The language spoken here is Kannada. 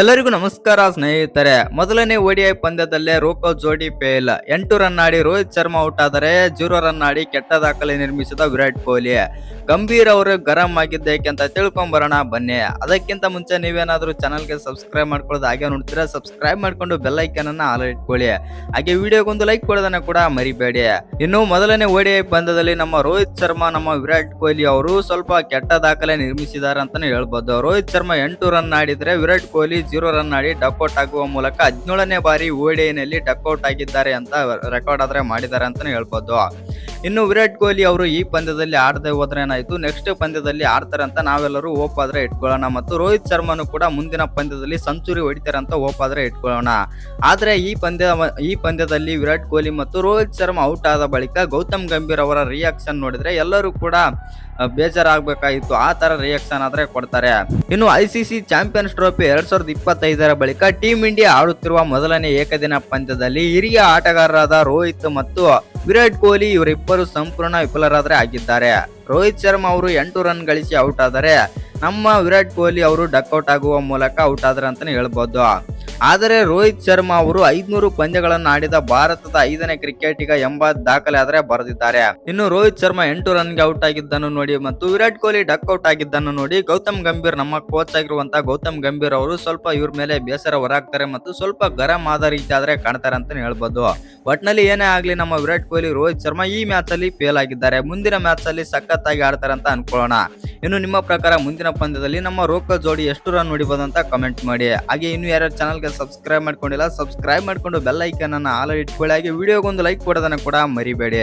ಎಲ್ಲರಿಗೂ ನಮಸ್ಕಾರ ಸ್ನೇಹಿತರೆ. ಮೊದಲನೇ ಓಡಿಐ ಪಂದ್ಯದಲ್ಲೇ ರೋಕೋ ಜೋಡಿ ಫೇಲ್ ಎಂಟು ರನ್ ಆಡಿ ರೋಹಿತ್ ಶರ್ಮಾ ಔಟ್ ಆದರೆ ಜೀರೋ ರನ್ ಆಡಿ ಕೆಟ್ಟ ದಾಖಲೆ ನಿರ್ಮಿಸಿದ ವಿರಾಟ್ ಕೊಹ್ಲಿ. ಗಂಭೀರ್ ಅವರು ಗರಂ ಆಗಿದ್ದೇಕೆ ಅಂತ ತಿಳ್ಕೊಂಬರೋಣ, ಬನ್ನಿ. ಅದಕ್ಕಿಂತ ಮುಂಚೆ ನೀವೇನಾದ್ರೂ ಚಾನಲ್ಗೆ ಸಬ್ಸ್ಕ್ರೈಬ್ ಮಾಡ್ಕೊಳ್ಳೋದು ಹಾಗೆ ನೋಡ್ತೀರಾ ಸಬ್ಸ್ಕ್ರೈಬ್ ಮಾಡ್ಕೊಂಡು ಬೆಲ್ ಐಕನ್ ಅನ್ನ ಆಲ್ ಇಟ್ಕೊಳ್ಳಿ ಹಾಗೆ ವಿಡಿಯೋಗೊಂದು ಲೈಕ್ ಕೊಡೋದನ್ನ ಕೂಡ ಮರಿಬೇಡಿ. ಇನ್ನು ಮೊದಲನೇ ಓಡಿಐ ಪಂದ್ಯದಲ್ಲಿ ನಮ್ಮ ರೋಹಿತ್ ಶರ್ಮಾ, ನಮ್ಮ ವಿರಾಟ್ ಕೊಹ್ಲಿ ಅವರು ಸ್ವಲ್ಪ ಕೆಟ್ಟ ದಾಖಲೆ ನಿರ್ಮಿಸಿದ್ದಾರೆ ಅಂತಾನೆ ಹೇಳ್ಬೋದು. ರೋಹಿತ್ ಶರ್ಮಾ ಎಂಟು ರನ್ ಆಡಿದ್ರೆ ವಿರಾಟ್ ಕೊಹ್ಲಿ ಜೀರೋ ರನ್ ಆಡಿ ಡಕ್ಔಟ್ ಆಗುವ ಮೂಲಕ ಹದಿನೇಳನೇ ಬಾರಿ ಓಡಿಐನಲ್ಲಿ ಡಕ್ಔಟ್ ಆಗಿದ್ದಾರೆ ಅಂತ ರೆಕಾರ್ಡ್ ಆದ್ರೆ ಮಾಡಿದ್ದಾರೆ ಅಂತಲೇ ಹೇಳ್ಬೋದು. ಇನ್ನು ವಿರಾಟ್ ಕೊಹ್ಲಿ ಅವರು ಈ ಪಂದ್ಯದಲ್ಲಿ ಆಡದೆ ಹೋದ್ರೆ ಏನಾಯಿತು? ನೆಕ್ಸ್ಟ್ ಪಂದ್ಯದಲ್ಲಿ ಆಡ್ತಾರೆ ಅಂತ ನಾವೆಲ್ಲರೂ ಹೋಪ್ ಆದ್ರೆ ಇಟ್ಕೊಳ್ಳೋಣ. ಮತ್ತು ರೋಹಿತ್ ಶರ್ಮಾನು ಕೂಡ ಮುಂದಿನ ಪಂದ್ಯದಲ್ಲಿ ಸೆಂಚುರಿ ಹೊಡಿತಾರೆ ಅಂತ ಹೋಪ್ ಆದ್ರೆ ಇಟ್ಕೊಳ್ಳೋಣ. ಆದ್ರೆ ಈ ಪಂದ್ಯ, ಈ ಪಂದ್ಯದಲ್ಲಿ ವಿರಾಟ್ ಕೊಹ್ಲಿ ಮತ್ತು ರೋಹಿತ್ ಶರ್ಮಾ ಔಟ್ ಆದ ಬಳಿಕ ಗೌತಮ್ ಗಂಭೀರ್ ಅವರ ರಿಯಾಕ್ಷನ್ ನೋಡಿದ್ರೆ ಎಲ್ಲರೂ ಕೂಡ ಬೇಜಾರಾಗಬೇಕಾಗಿತ್ತು ಆ ತರ ರಿಯಾಕ್ಷನ್ ಆದ್ರೆ ಕೊಡ್ತಾರೆ. ಇನ್ನು I C C champions trophy ಎರಡ್ ಸಾವಿರದ ಇಪ್ಪತ್ತೈದರ ಬಳಿಕ ಟೀಂ ಇಂಡಿಯಾ ಆಡುತ್ತಿರುವ ಮೊದಲನೇ ಏಕದಿನ ಪಂದ್ಯದಲ್ಲಿ ಹಿರಿಯ ಆಟಗಾರರಾದ ರೋಹಿತ್ ಮತ್ತು ವಿರಾಟ್ ಕೊಹ್ಲಿ ಇವರಿಬ್ಬರು ಸಂಪೂರ್ಣ ವಿಫಲರಾದರೆ ಆಗಿದ್ದಾರೆ. ರೋಹಿತ್ ಶರ್ಮಾ ಅವರು ಎಂಟು ರನ್ ಗಳಿಸಿ ಔಟ್ ಆದರೆ ನಮ್ಮ ವಿರಾಟ್ ಕೊಹ್ಲಿ ಅವರು ಡಕ್ಔಟ್ ಆಗುವ ಮೂಲಕ ಔಟ್ ಆದರೆ ಅಂತಾನೆ ಹೇಳ್ಬೋದು. ಆದರೆ ರೋಹಿತ್ ಶರ್ಮಾ ಅವರು ಐದ್ನೂರು ಪಂದ್ಯಗಳನ್ನು ಆಡಿದ ಭಾರತದ ಐದನೇ ಕ್ರಿಕೆಟಿಗ ಎಂಬ ದಾಖಲೆ ಆದರೆ ಬರೆದಿದ್ದಾರೆ. ಇನ್ನು ರೋಹಿತ್ ಶರ್ಮಾ ಎಂಟು ರನ್ಗೆ ಔಟ್ ಆಗಿದ್ದನ್ನು ನೋಡಿ ಮತ್ತು ವಿರಾಟ್ ಕೊಹ್ಲಿ ಡಕ್ ಔಟ್ ಆಗಿದ್ದನ್ನು ನೋಡಿ ಗೌತಮ್ ಗಂಭೀರ್ ನಮ್ಮ ಕೋಚ್ ಆಗಿರುವಂತಹ ಗೌತಮ್ ಗಂಭೀರ್ ಅವರು ಸ್ವಲ್ಪ ಇವ್ರ ಮೇಲೆ ಬೇಸರ ಹೊರಾಗ್ತಾರೆ ಮತ್ತು ಸ್ವಲ್ಪ ಗರಂ ಆದ ರೀತಿ ಆದ್ರೆ ಕಾಣ್ತಾರೆ ಅಂತಾನೆ ಹೇಳ್ಬೋದು. ಒಟ್ನಲ್ಲಿ ಏನೇ ಆಗ್ಲಿ ನಮ್ಮ ವಿರಾಟ್ ಕೊಹ್ಲಿ, ರೋಹಿತ್ ಶರ್ಮಾ ಈ ಮ್ಯಾಚ್ ಅಲ್ಲಿ ಫೇಲ್ ಆಗಿದ್ದಾರೆ. ಮುಂದಿನ ಮ್ಯಾಚ್ ಅಲ್ಲಿ ಸಖತ್ತಾಗಿ ಆಡ್ತಾರೆ ಅಂತ ಅನ್ಕೊಳ್ಳೋಣ. ಇನ್ನು ನಿಮ್ಮ ಪ್ರಕಾರ ಮುಂದಿನ ಪಂದ್ಯದಲ್ಲಿ ನಮ್ಮ ರೋಕ ಜೋಡಿ ಎಷ್ಟು ರನ್ ನೋಡಿಬಹುದು ಅಂತ ಕಮೆಂಟ್ ಮಾಡಿ. ಹಾಗೆ ಇನ್ನು ಯಾರ್ಯಾರು ಚಾನಲ್ಗೆ ಸಬ್ಸ್ಕ್ರೈಬ್ ಮಾಡ್ಕೊಂಡಿಲ್ಲ ಸಬ್ಸ್ಕ್ರೈಬ್ ಮಾಡ್ಕೊಂಡು ಬೆಲ್ ಐಕನ್ ಅನ್ನ ಆಲ್ ಇಟ್ಕೊಳ್ಳಿ, ಹಾಗೆ ವಿಡಿಯೋಗೊಂದು ಲೈಕ್ ಕೊಡೋದನ್ನ ಕೂಡ ಮರಿಬೇಡಿ.